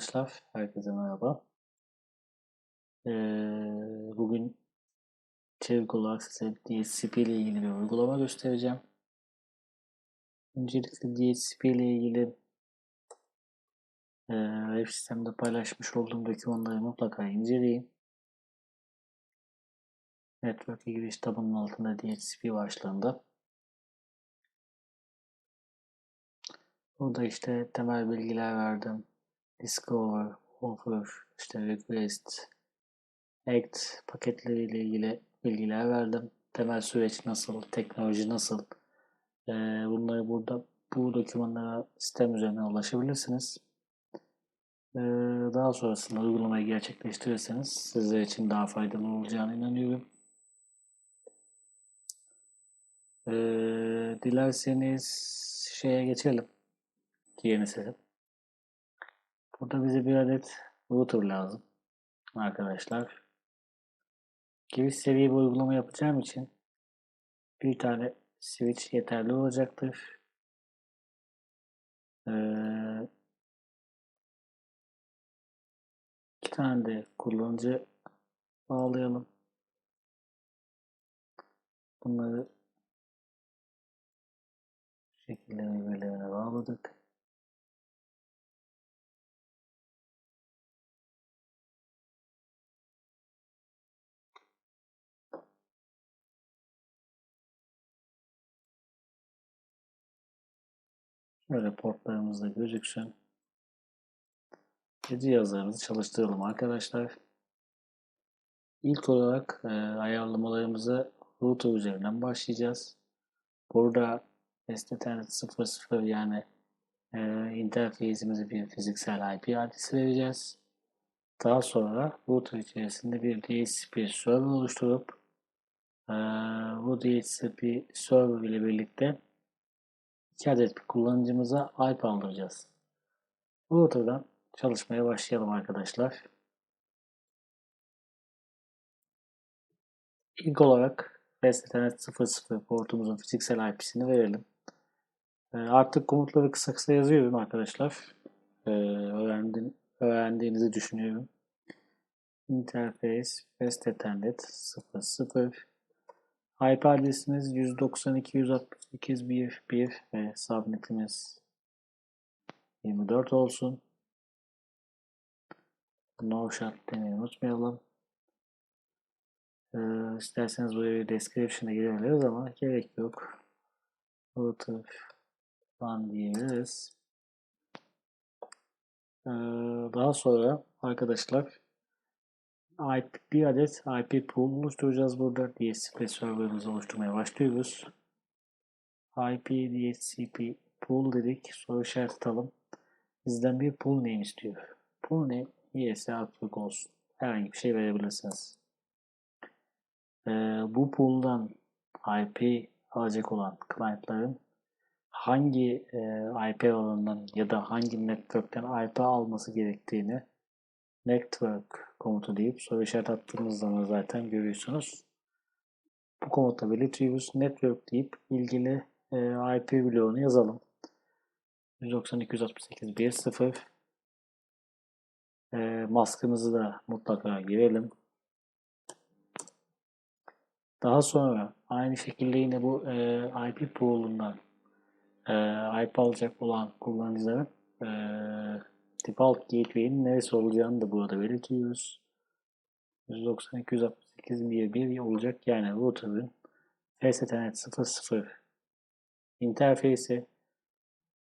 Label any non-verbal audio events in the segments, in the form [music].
arkadaşlar, herkese merhaba. Ee, bugün içerik olarak size DHCP ile ilgili bir uygulama göstereceğim. Öncelikle DHCP ile ilgili e, web sistemde paylaşmış olduğum dokümanları mutlaka inceleyin. Network'e giriş tabanının altında DHCP başlığında. Burada işte temel bilgiler verdim. Discover, Offer, işte Request, Act paketleriyle ilgili bilgiler verdim. Temel süreç nasıl, teknoloji nasıl? Bunları burada bu dokümanlara sistem üzerinden ulaşabilirsiniz. Daha sonrasında uygulamayı gerçekleştirirseniz sizler için daha faydalı olacağına inanıyorum. Dilerseniz şeye geçelim. Yeni seçim. Burada bize bir adet router lazım arkadaşlar. Giriş seviye bir uygulama yapacağım için bir tane switch yeterli olacaktır. Ee, iki tane de kullanıcı bağlayalım. Bunları şekilde birbirlerine bağladık. Böyle portlarımız da gözüksün. Ve cihazlarımızı çalıştıralım arkadaşlar. İlk olarak e, ayarlamalarımızı router üzerinden başlayacağız. Burada Ethernet 00 yani e, interface'imize bir fiziksel IP adresi vereceğiz. Daha sonra router içerisinde bir DHCP server oluşturup e, bu DHCP server ile birlikte 2 adet kullanıcımıza IP aldıracağız. Router'dan çalışmaya başlayalım arkadaşlar. İlk olarak Ethernet 00 portumuzun fiziksel IP'sini verelim. Ee, artık komutları kısa kısa yazıyorum arkadaşlar. Ee, öğrendiğinizi düşünüyorum. Interface Best Ethernet 00 IP adresimiz 192.168.1.1 ve subnetimiz 24 olsun. No shot demeyi unutmayalım. Ee, isterseniz buraya bir description'a girebiliriz ama gerek yok. Router falan diyebiliriz. Ee, daha sonra arkadaşlar IP, bir adet IP pool oluşturacağız burada. DHCP serverımızı oluşturmaya başlıyoruz. IP DHCP pool dedik. Soru işareti atalım. Bizden bir pool name istiyor. Pool name ES Outlook olsun. Herhangi bir şey verebilirsiniz. Ee, bu pool'dan IP alacak olan client'ların hangi e, IP alanından ya da hangi network'ten IP alması gerektiğini network komutu deyip soru işaret attığımız zaman zaten görüyorsunuz. Bu komutla belirtiyoruz. Network deyip ilgili e, IP bloğunu yazalım. 192.168.1.0 e, maskımızı da mutlaka girelim. Daha sonra aynı şekilde yine bu e, IP pool'undan e, IP alacak olan kullanıcıların e, default gateway'in neresi olacağını da burada belirtiyoruz. 192.168.1.1 olacak yani router'ın Ethernet 00 interface'i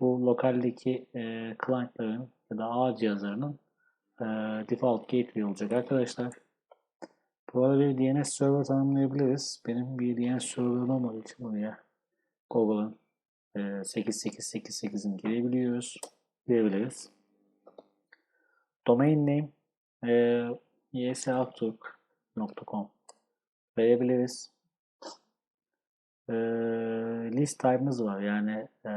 bu lokaldeki e, client'ların ya da ağ cihazlarının e, default gateway olacak arkadaşlar. Bu arada bir DNS server tanımlayabiliriz. Benim bir DNS server'ım olmadığı için buraya Google'ın e, 8888'ini girebiliyoruz. Girebiliriz. Domain name e, esoutlook.com verebiliriz. E, list time'ımız var. Yani e,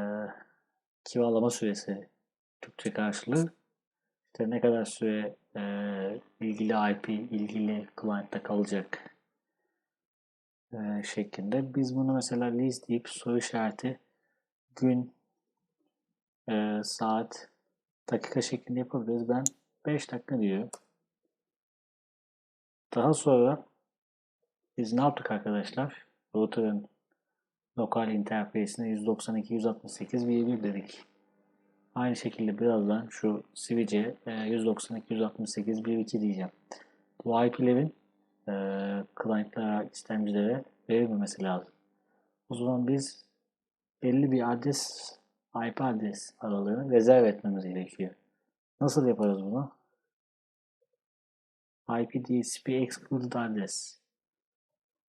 kiralama süresi Türkçe karşılığı. İşte ne kadar süre e, ilgili IP, ilgili client'ta kalacak e, şeklinde. Biz bunu mesela list deyip soru işareti gün, e, saat dakika şeklinde yapabiliriz. Ben 5 dakika diyor. Daha sonra biz ne yaptık arkadaşlar? Router'ın lokal interface'ine 192.168.1 dedik. Aynı şekilde birazdan şu switch'e 192.168.1.2 diyeceğim. Bu IP'lerin e, client'lara, istemcilere verilmemesi lazım. O zaman biz belli bir adres, IP adres aralığını rezerv etmemiz gerekiyor. Nasıl yaparız bunu? IP DSP excluded address.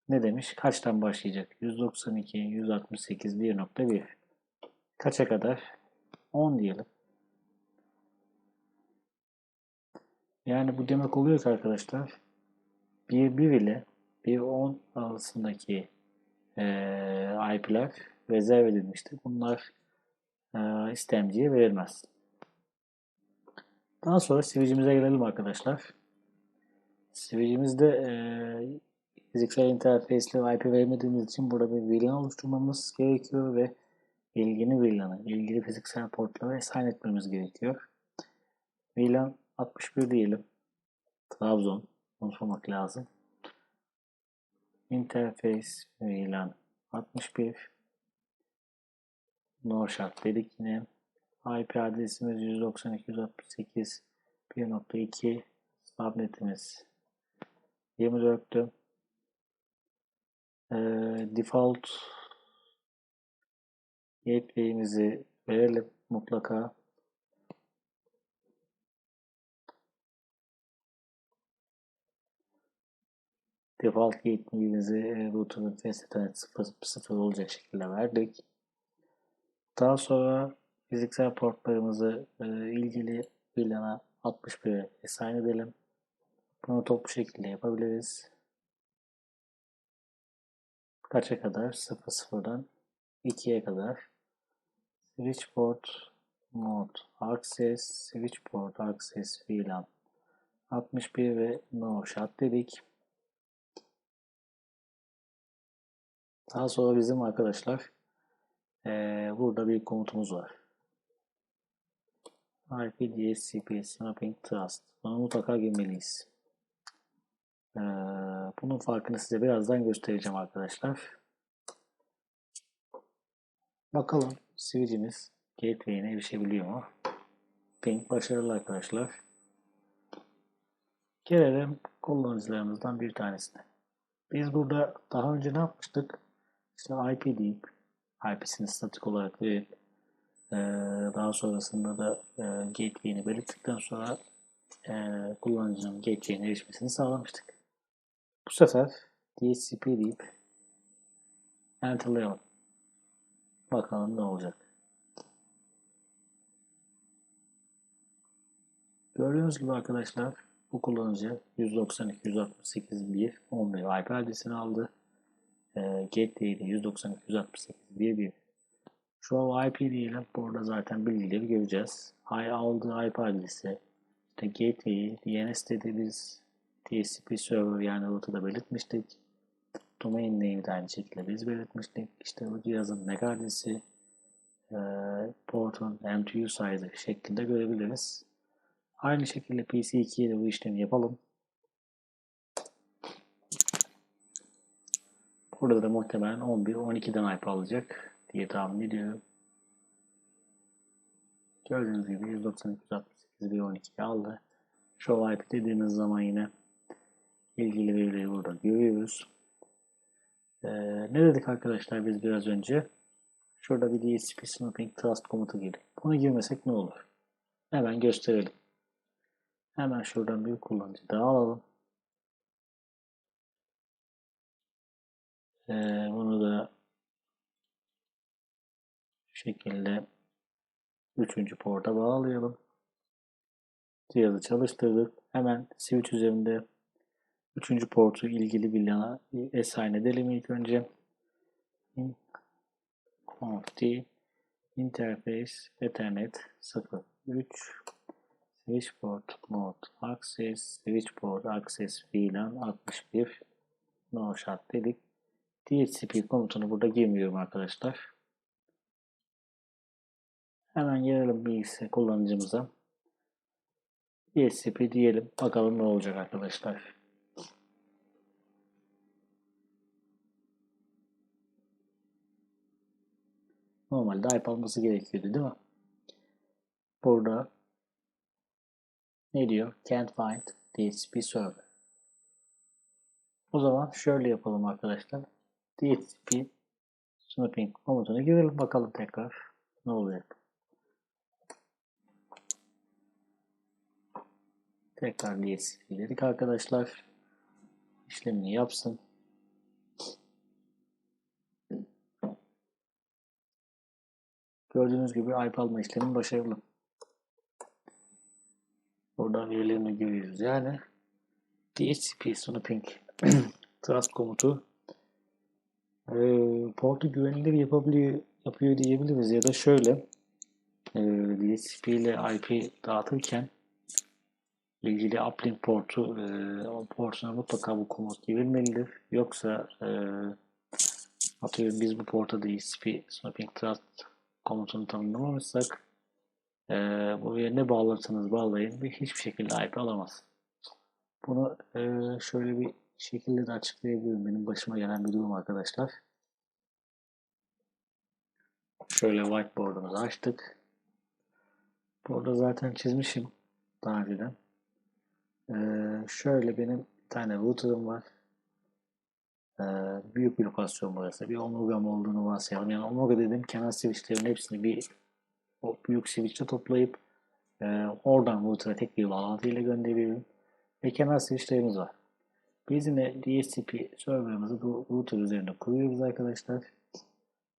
Ne demiş? Kaçtan başlayacak? 192, 168, 1.1. Kaça kadar? 10 diyelim. Yani bu demek oluyor ki arkadaşlar 1 1 ile 1 10 arasındaki e, IP'ler rezerv edilmiştir. Bunlar e, istemciye verilmez. Daha sonra switch'imize gelelim arkadaşlar. Switch'imizde e, fiziksel interface'le IP vermediğimiz için burada bir VLAN oluşturmamız gerekiyor ve ilgili VLAN'ı, ilgili fiziksel portlara assign etmemiz gerekiyor. VLAN 61 diyelim. Trabzon. Unutmamak lazım. Interface VLAN 61 No shot dedik yine. IP adresimiz 192.168 1.2 subnetimiz 24'tü. Ee, default gateway'imizi verelim mutlaka. Default gateway'imizi e, router'ın ethernet 0 olacak şekilde verdik. Daha sonra fiziksel portlarımızı e, ilgili VLAN'a 61'e assign edelim. Bunu toplu şekilde yapabiliriz. Kaça kadar? 00'dan 2'ye kadar. Switch port mode access switch port access VLAN 61 ve no shot dedik. Daha sonra bizim arkadaşlar ee, burada bir komutumuz var. IP DHCP Snapping Trust. Bunu mutlaka girmeliyiz. Ee, bunun farkını size birazdan göstereceğim arkadaşlar. Bakalım switch'imiz gateway'ine erişebiliyor mu? Ping başarılı arkadaşlar. Gelelim kullanıcılarımızdan bir tanesine. Biz burada daha önce ne yapmıştık? İşte IP deyip IP'sini statik olarak verip e, daha sonrasında da e, gateway'ini belirttikten sonra e, kullanıcının gateway'ine erişmesini sağlamıştık. Bu sefer DHCP deyip enterlayalım. Bakalım ne olacak. Gördüğünüz gibi arkadaşlar bu kullanıcı 192.168.1.11 IP adresini aldı. E, gateway'de 192.168.1.1 an IP diyelim. Burada zaten bilgileri göreceğiz. Hay aldığı IP adresi, işte gateway'i, DNS dediğimiz TCP server yani router'da belirtmiştik. Domain name'i de aynı şekilde biz belirtmiştik. İşte bu cihazın MAC adresi, e, portun MTU size şeklinde görebiliriz. Aynı şekilde PC2'ye de bu işlemi yapalım. Burada da muhtemelen 11-12'den IP alacak diye tahmin ediyorum. Gördüğünüz gibi 192.168.1.12 aldı. Show IP dediğimiz zaman yine ilgili verileri burada görüyoruz. Ee, ne dedik arkadaşlar biz biraz önce? Şurada bir DHCP Snooping Trust komutu gibi. Bunu girmesek ne olur? Hemen gösterelim. Hemen şuradan bir kullanıcı daha alalım. Ee, bunu da şekilde üçüncü porta bağlayalım. Cihazı çalıştırdık. Hemen switch üzerinde üçüncü portu ilgili bir yana assign edelim ilk önce. Conf interface ethernet 03 switch port mode access switch port access VLAN 61 no shot dedik. DHCP komutunu burada girmiyorum arkadaşlar. Hemen gelelim bilgisayar kullanıcımıza. DHCP diyelim. Bakalım ne olacak arkadaşlar. Normalde IP alması gerekiyordu değil mi? Burada ne diyor? Can't find DHCP server. O zaman şöyle yapalım arkadaşlar. DHCP snooping komutuna girelim bakalım tekrar ne olacak. Tekrar DHCP dedik arkadaşlar. İşlemini yapsın. Gördüğünüz gibi IP alma işlemi başarılı. Buradan verilerini görüyoruz. Yani DHCP snooping [clears throat] trust komutu e, portu güvenilir yapabiliyor, yapıyor diyebiliriz ya da şöyle e, DHCP ile IP dağıtırken ilgili uplink portu e, portuna mutlaka bu komut girilmelidir. Yoksa e, atıyorum biz bu porta DHCP snooping trust komutunu tanımlamamışsak e, buraya ne bağlarsanız bağlayın ve hiçbir şekilde IP alamaz. Bunu e, şöyle bir şekilde de açıklayabilirim. Benim başıma gelen bir durum arkadaşlar. Şöyle whiteboard'umuzu açtık. Burada zaten çizmişim daha önceden. Şöyle benim bir tane router'ım var. Ee, büyük bir lokasyon burası. Bir omurgam olduğunu varsayalım. Yani omurga dedim kenar switchlerin hepsini bir o büyük switch'e toplayıp e, oradan router'a tek bir bağlantıyla gönderiyorum. Ve kenar switchlerimiz var. Biz yine DHCP server'ımızı bu router üzerinde kuruyoruz arkadaşlar.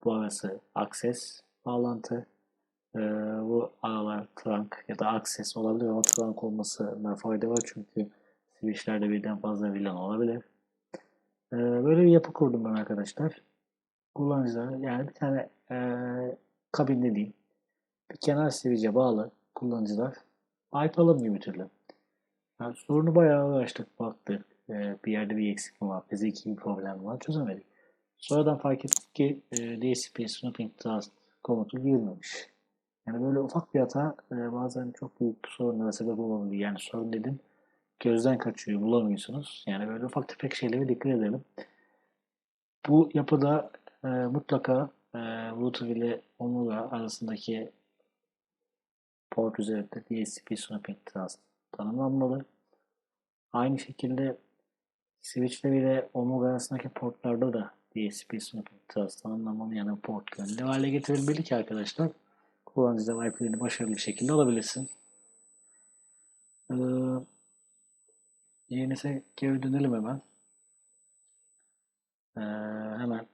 Bu arası access bağlantı. Ee, bu aralar trunk ya da access olabilir ama trunk olmasına fayda var çünkü switchlerde birden fazla VLAN olabilir. Ee, böyle bir yapı kurdum ben arkadaşlar. Kullanıcılar yani bir tane e, kabin dediğim bir kenar switch'e bağlı kullanıcılar IP alamıyor bir türlü. Yani sorunu bayağı uğraştık baktık. Ee, bir yerde bir eksik mi var, fiziki bir problem var çözemedik. Sonradan fark ettik ki e, DHCP Snooping Trust komutu girmemiş. Yani böyle ufak bir hata e, bazen çok büyük sorunlara sebep olabilir. Yani sorun dedim gözden kaçıyor, bulamıyorsunuz. Yani böyle ufak tefek şeylere dikkat edelim. Bu yapıda e, mutlaka e, router ile Omega arasındaki port üzerinde DHCP Snooping Trust tanımlanmalı. Aynı şekilde switch ile Omega arasındaki portlarda da DHCP Snooping Trust tanımlanmalı. Yani port güvenli hale getirilmeli ki arkadaşlar kullanıcıda IP'lerini başarılı bir şekilde alabilirsin. Ee, DNS'e geri dönelim hemen. Ee, hemen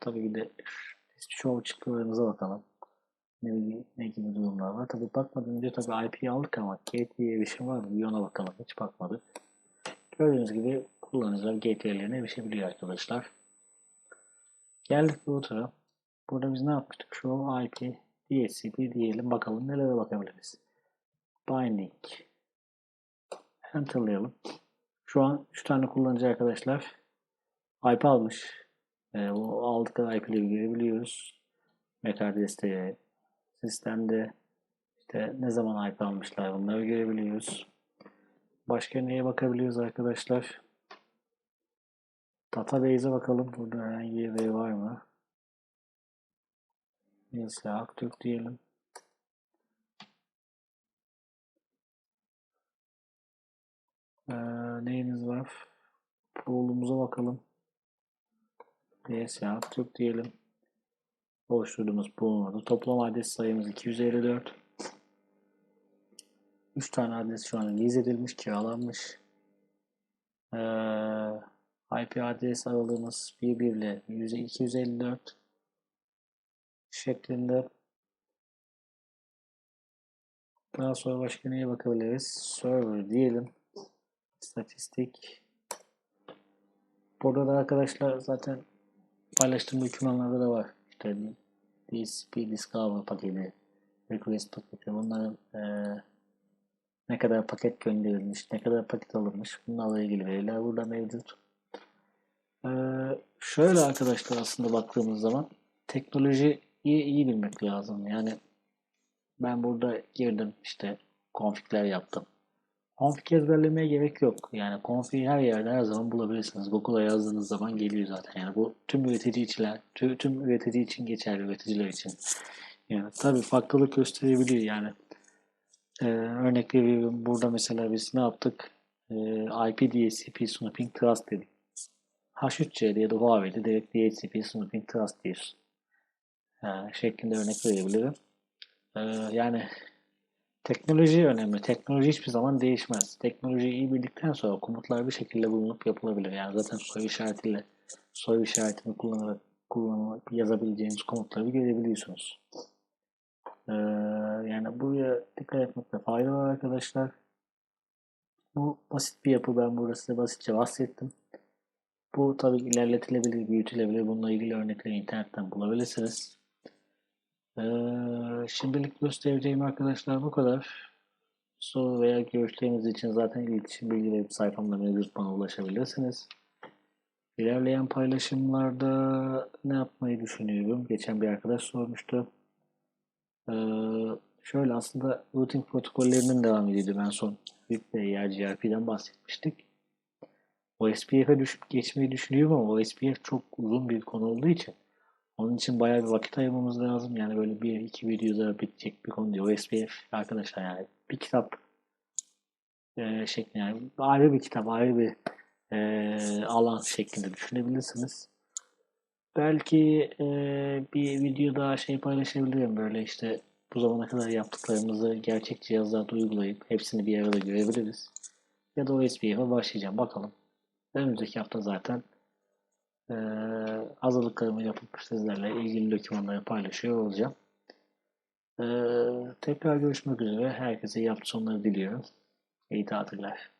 tabii ki de show çıktılarımıza bakalım. Ne, ne gibi durumlar var. Tabii bakmadan önce tabii IP'yi aldık ama gateway erişim var mı? Ona bakalım. Hiç bakmadık. Gördüğünüz gibi kullanıcılar gateway'lerine erişebiliyor arkadaşlar. Geldik router'a. Burada biz ne yapmıştık? Show IP DHCP diyelim. Bakalım nelere bakabiliriz. Binding. Enter'layalım. Şu an 3 tane kullanıcı arkadaşlar IP almış. E, o aldıkları IP'leri görebiliyoruz. MAC desteği sistemde işte ne zaman IP almışlar bunları görebiliyoruz. Başka neye bakabiliyoruz arkadaşlar? Database'e bakalım. Burada herhangi bir var mı? Mesela Aktürk diyelim. Ee, neyimiz var? Pool'umuza bakalım. DSA Aktürk diyelim. Oluşturduğumuz pool'umuzda toplam adres sayımız 254. 3 tane adres şu an lease edilmiş, kiralanmış. Ee, IP adres aralığımız 11 ile 254 şeklinde. Daha sonra başka neye bakabiliriz? Server diyelim. İstatistik. Burada da arkadaşlar zaten paylaştığım dokümanlarda da var. İşte DSP Discover paketi, Request paketi. Bunların e, ne kadar paket gönderilmiş, ne kadar paket alınmış bunlarla ilgili veriler burada mevcut. E, şöyle arkadaşlar aslında baktığımız zaman teknolojiyi iyi bilmek lazım. Yani ben burada girdim işte konfigler yaptım. Config ezberlemeye gerek yok. Yani config her yerde her zaman bulabilirsiniz. Google'a yazdığınız zaman geliyor zaten. Yani bu tüm üretici için, tüm, üretici için geçerli, üreticiler için. Yani tabii farklılık gösterebiliyor yani. Ee, örnek veriyorum. Burada mesela biz ne yaptık? Ee, IP DHCP Snooping Trust dedik. H3C'de ya da Huawei'de direkt DHCP Snooping Trust diyoruz. Şeklinde örnek verebilirim. Ee, yani teknoloji önemli. Teknoloji hiçbir zaman değişmez. Teknolojiyi iyi bildikten sonra komutlar bir şekilde bulunup yapılabilir. Yani zaten soru işaretiyle soru işaretini kullanarak kullanıp yazabileceğiniz komutları görebiliyorsunuz. Ee, yani buraya dikkat etmekte fayda var arkadaşlar. Bu basit bir yapı. Ben burada size basitçe bahsettim. Bu tabi ilerletilebilir, büyütülebilir. Bununla ilgili örnekleri internetten bulabilirsiniz. Ee, şimdilik göstereceğim arkadaşlar bu kadar. Soru veya görüşleriniz için zaten iletişim bilgileri sayfamda mevcut bana ulaşabilirsiniz. İlerleyen paylaşımlarda ne yapmayı düşünüyorum? Geçen bir arkadaş sormuştu. Ee, şöyle aslında routing protokollerinin devam ediyordu. Ben son WIP ve ERGRP'den bahsetmiştik. OSPF'e düşüp geçmeyi düşünüyorum ama OSPF çok uzun bir konu olduğu için onun için bayağı bir vakit ayırmamız lazım. Yani böyle bir iki videoda bitecek bir konu değil. OSPF arkadaşlar yani bir kitap e, şeklinde yani ayrı bir kitap, ayrı bir e, alan şeklinde düşünebilirsiniz. Belki e, bir video daha şey paylaşabilirim böyle işte bu zamana kadar yaptıklarımızı gerçek cihazlarda uygulayıp hepsini bir arada görebiliriz. Ya da OSPF'e başlayacağım bakalım. Önümüzdeki hafta zaten e, hazırlıklarımı yapıp sizlerle ilgili dokümanları paylaşıyor olacağım. E, tekrar görüşmek üzere. Herkese hafta sonları diliyorum. İyi tatiller.